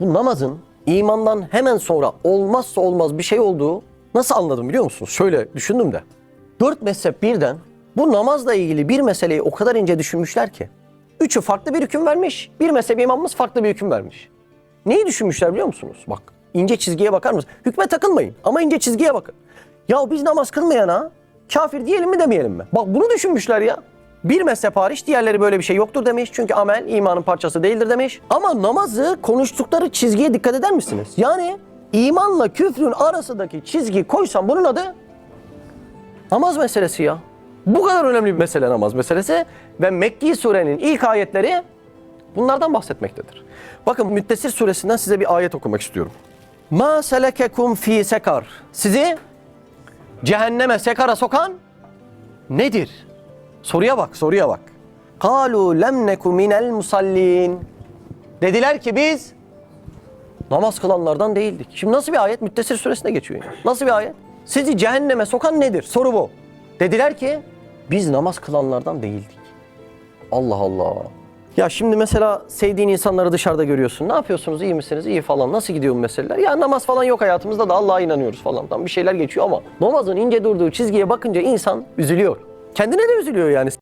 Bu namazın imandan hemen sonra olmazsa olmaz bir şey olduğu nasıl anladım biliyor musunuz? Şöyle düşündüm de. Dört mezhep birden bu namazla ilgili bir meseleyi o kadar ince düşünmüşler ki. Üçü farklı bir hüküm vermiş, bir mezhep imamımız farklı bir hüküm vermiş. Neyi düşünmüşler biliyor musunuz? Bak ince çizgiye bakar mısınız? Hükme takılmayın ama ince çizgiye bakın. Ya biz namaz kılmayana kafir diyelim mi demeyelim mi? Bak bunu düşünmüşler ya. Bir mezhep hariç diğerleri böyle bir şey yoktur demiş. Çünkü amel imanın parçası değildir demiş. Ama namazı konuştukları çizgiye dikkat eder misiniz? Yani imanla küfrün arasındaki çizgi koysam bunun adı namaz meselesi ya. Bu kadar önemli bir mesele namaz meselesi. Ve Mekki surenin ilk ayetleri bunlardan bahsetmektedir. Bakın Müddessir suresinden size bir ayet okumak istiyorum. Ma selekekum fi sekar. Sizi cehenneme sekara sokan nedir? Soruya bak, soruya bak. Kalu lem neku minel musallin. Dediler ki biz namaz kılanlardan değildik. Şimdi nasıl bir ayet? Müddessir suresinde geçiyor. yani. Nasıl bir ayet? Sizi cehenneme sokan nedir? Soru bu. Dediler ki biz namaz kılanlardan değildik. Allah Allah. Ya şimdi mesela sevdiğin insanları dışarıda görüyorsun. Ne yapıyorsunuz? İyi misiniz? İyi falan. Nasıl gidiyor bu meseleler? Ya namaz falan yok hayatımızda da Allah'a inanıyoruz falan. Tam bir şeyler geçiyor ama namazın ince durduğu çizgiye bakınca insan üzülüyor. Kendine de üzülüyor yani.